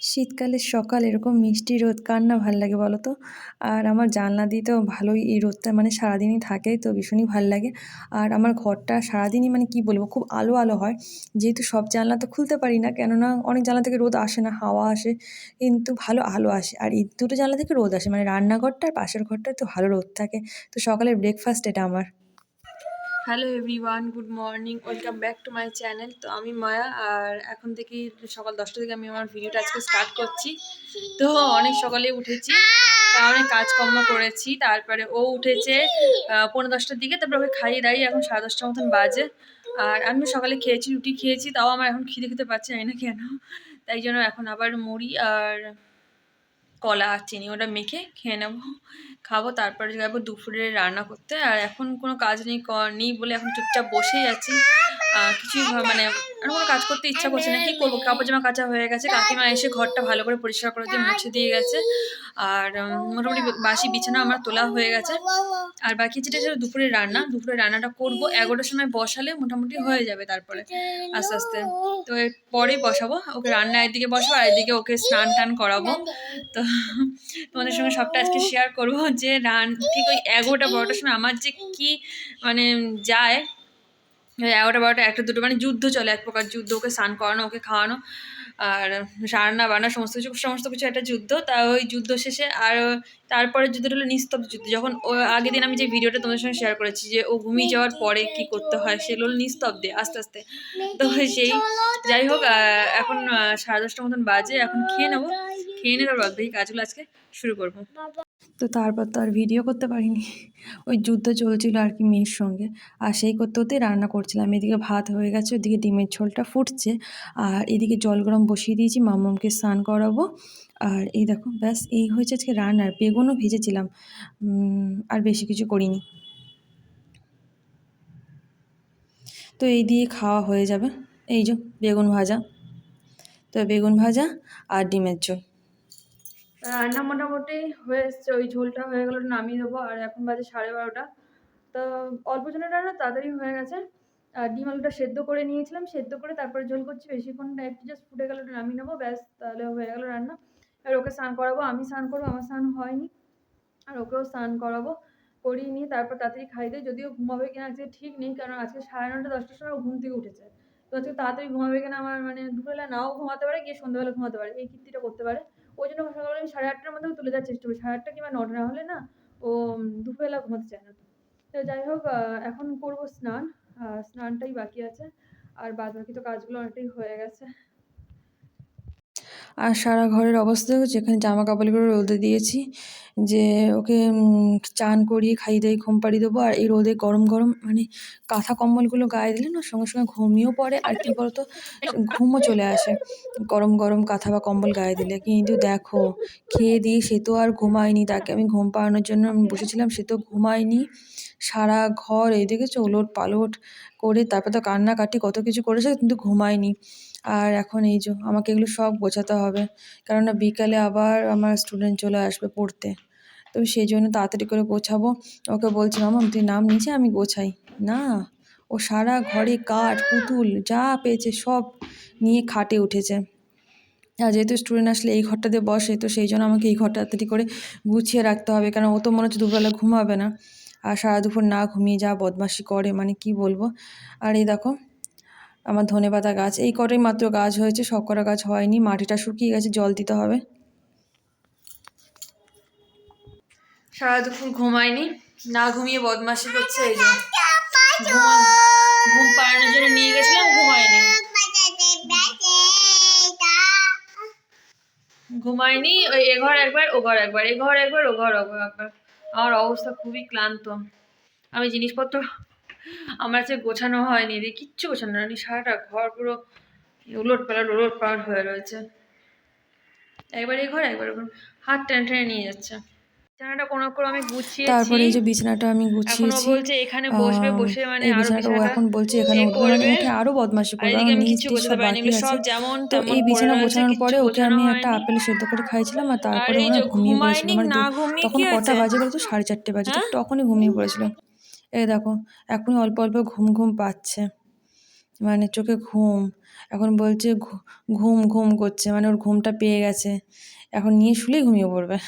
শীতকালের সকাল এরকম মিষ্টি রোদ, কার না ভালো লাগে বলো তো? আর আমার জানলা দিয়ে তো ভালোই এই রোদটা মানে সারাদিনই থাকে, তো ভীষণই ভালো লাগে। আর আমার ঘরটা সারাদিনই মানে কি বলব, খুব আলো আলো হয়। যেহেতু সব জানলা তো খুলতে পারি না, কেননা অনেক জানলা থেকে রোদ আসে না, হাওয়া আসে, কিন্তু ভালো আলো আসে। আর এই দুটো জানলা থেকে রোদ আসে মানে রান্নাঘরটা আর পাশের ঘরটায় তো ভালো রোদ থাকে। তো সকালের ব্রেকফাস্ট এটা আমার। Hello everyone good morning welcome back to my channel তো আমি মায়া, আর এখন থেকে সকাল দশটা থেকে আমি আমার ভিডিওটা আজকে স্টার্ট করছি। তো অনেক সকালে উঠেছি অনেক কাজকর্ম করেছি। তারপরে ও উঠেছে পনেরো দশটার দিকে, তারপরে ওকে খাইয়ে দাঁড়িয়ে এখন সাড়ে দশটার মতন বাজে। আর আমিও সকালে খেয়েছি, রুটি খেয়েছি, তাও আমার এখন খিদে খেতে পারছে না কেন। তাই জন্য এখন আবার মুড়ি আর কলা আর চিনি ওটা মেখে খেয়ে নেব। খাব, তারপরে যাব দুপুরে রান্না করতে। আর এখন কোনো কাজ নেই নেই বলে এখন চুপচাপ বসেই আছি। কিছুই মানে আর কোনো কাজ করতে ইচ্ছা করছে না। কি করব? কাপড় জামা কাচা হয়ে গেছে। কাকিমা এসে ঘরটা ভালো করে পরিষ্কার করে দিয়ে মুছে দিয়ে গেছে। আর মোটামুটি বাসি বিছানা আমার তোলা হয়ে গেছে। আর বাকি যেটা ছিল দুপুরে রান্না। দুপুরে রান্নাটা করব। এগারোটার সময় বসালে মোটামুটি হয়ে যাবে তারপরে আস্তে আস্তে। তো এর পরেই বসাবো। ওকে রান্না একদিকে বসাবো আর একদিকে ওকে স্নান টান করাবো। তো তোমাদের সঙ্গে সবটা আজকে শেয়ার করব যে রান ঠিক ওই এগারোটা বারোটার সময় আমার যে কি মানে যায় এগারোটা বারোটা, একটা দুটো মানে যুদ্ধ চলে, এক প্রকার যুদ্ধ, ওকে স্নান করানো, ওকে খাওয়ানো, আর রান্না বান্না সমস্ত কিছু সমস্ত কিছু একটা যুদ্ধ। তা ওই যুদ্ধ শেষে আর তারপরে যুদ্ধটা হলো নিস্তব্ধ যুদ্ধ। যখন ও আগের দিন আমি যে ভিডিওটা তোমাদের সঙ্গে শেয়ার করেছি যে ও ঘুমিয়ে যাওয়ার পরে কি করতে হয়, সেগুলো হলো নিস্তব্ধে, আস্তে আস্তে। তো সেই, যাই হোক এখন সাড়ে দশটার মতন বাজে, এখন খেয়ে নেব। খেয়ে নিয়ে বাকি কাজগুলো আজকে শুরু করব। তো তারপর তো আর ভিডিও করতে পারিনি। ওই যুদ্ধ চলছিল আর কি মেয়ের সঙ্গে। আর সেই করতে করতেই রান্না করছিলাম। এদিকে ভাত হয়ে গেছে, ওদিকে ডিমের ঝোলটা ফুটছে। আর এদিকে জল গরম বসিয়ে দিয়েছি, মামামকে স্নান করাবো। আর এই দেখো, ব্যাস, এই হয়েছে আজকে রান্নার বেগুনও ভেজেছিলাম। আর বেশি কিছু করিনি। তো এই দিয়ে খাওয়া হয়ে যাবে। এই যে বেগুন ভাজা। তো বেগুন ভাজা আর ডিমের ঝোল। রান্না মোটামুটি হয়ে এসছে, ওই ঝোলটা হয়ে গেলো নামিয়ে দেবো, আর এখন বাজে সাড়ে বারোটা। তো অল্প জনের রান্না তাড়াতাড়ি হয়ে গেছে। আর ডিম আলুটা সেদ্ধ করে নিয়েছিলাম, সেদ্ধ করে তারপরে ঝোল করছি, বেশিক্ষণ একটু জাস্ট ফুটে গেলে নামিয়ে নেব, ব্যাস, তাহলে হয়ে গেলো রান্না। আর ওকে স্নান করাবো, আমি স্নান করব, আমার স্নান হয়নি। আর ওকেও স্নান করাবো, করিয়ে নিয়ে তারপর তাড়াতাড়ি খাই দিই যদিও ঘুমাবে কিনা আজকে ঠিক নেই, কারণ আজকে সাড়ে নটা দশটার সময় ঘুম থেকে উঠেছে। তো আজকে তাড়াতাড়ি ঘুমাবে কিনা আমার মানে দুপুরবেলা নাও ঘুমাতে পারে, গিয়ে সন্ধ্যাবেলা ঘুমাতে পারে, এই কীর্তিটা করতে পারে। ওই জন্য সকালবেলা আমি সাড়ে আটটার মধ্যে তুলে দেওয়ার চেষ্টা করি সাড়ে আটটা কিংবা নটা হলে না, ও দুপুরবেলা ঘুমাতে চায় না তো। যাই হোক এখন করব স্নান। স্নানটাই বাকি আছে। আর বাদ বাকি তো কাজগুলো অনেকটাই হয়ে গেছে। আর সারা ঘরের অবস্থা হচ্ছে এখানে জামা কাপড়গুলো রোদে দিয়েছি। যে ওকে চান করিয়ে খাইয়ে দাইয়ে ঘুম পাড়িয়ে দেবো। আর এই রোদে গরম গরম মানে কাঁথা কম্বলগুলো গায়ে দিলে না সঙ্গে সঙ্গে ঘুমিয়েও পড়ে। আর কী বলতো, ঘুমও চলে আসে। গরম গরম কাঁথা বা কম্বল গায়ে দিলে। কিন্তু দেখো, খেয়ে দিয়ে সে তো আর ঘুমায়নি। তাকে আমি ঘুম পাড়ানোর জন্য আমি বসেছিলাম, সে তো ঘুমায়নি। সারা ঘর এই দেখেছ, ওলট পালট করে তারপর তো কান্নাকাটি কত কিছু করেছে, কিন্তু ঘুমায়নি। আর এখন এই যে আমাকে এগুলো সব গোছাতে হবে। কেননা বিকালে আবার আমার স্টুডেন্ট চলে আসবে পড়তে। তো সেই জন্য তাড়াতাড়ি করে গোছাবো। ওকে বলছি, মামা, তুই নাম নিচে, আমি গোছাই। না, ও সারা ঘরে কাঠ, পুতুল, যা পেয়েছে সব নিয়ে খাটে উঠেছে। আর যেহেতু স্টুডেন্ট আসলে এই ঘরটাতে বসে, তো সেই জন্য আমাকে এই ঘরটা তাড়াতাড়ি করে গুছিয়ে রাখতে হবে। কারণ ও তো মনে হচ্ছে দুপুরবেলা ঘুমাবে না। আর সারা দুপুর না ঘুমিয়ে যা বদমাশি করে মানে কি বলব? আর এই দেখো আমার ধনেপাতা গাছ এই কটাই মাত্র গাছ হয়েছে সব কটা গাছ হয়নি মাটিটা শুকিয়ে গেছে জল দিতে হবে। সারা দুপুর ঘুমায়নি না ঘুমিয়ে বদমাশি করছে এই যে। ঘুমা ঘুম পাড়ানোর জন্য নিয়ে গেছিলাম ঘুমায়নি। ঘুমায়নি ওই এ ঘর একবার ও ঘর একবার এ ঘর একবার ও ঘর একবার। আমার অবস্থা খুবই ক্লান্ত। আমি জিনিসপত্র আমার যে গোছানো হয়নি এদিকে কিচ্ছু গোছানো হয়নি সারাটা ঘর পুরো উলট পালট উলট পালট হয়ে রয়েছে। একবার এই ঘর একবার হাত টেনে টেনে নিয়ে যাচ্ছে। বিছানাটা কোনো করে আমি গুছিয়েছি। তারপরে এই যে বিছানাটা আমি গুছিয়েছি বলছে এখানে বসবে বসে মানে আরও বিছানাটা এখন বলছে এখানে উঠবে মানে উঠে আরও বদমাশি করবে। আমি নিচ সব পারিনি বাকি সব যেমন তো এই বিছানা গোছানোর পরে ওকে আমি একটা আপেল সেদ্ধ করে খাইছিলাম আর তারপরে মনে ঘুমিয়ে পড়েছিল মানে তখন কটা বাজে বলতো? সাড়ে চারটে বাজে। হ্যাঁ? তখনই ঘুমিয়ে পড়েছিল এই দেখো, এখনই অল্প অল্প ঘুম ঘুম পাচ্ছে। মানে চোখে ঘুম। এখন বলছে ঘুম ঘুম করছে। মানে ওর ঘুমটা পেয়ে গেছে। এখন নিয়ে শুলেই ঘুমিয়ে পড়বে।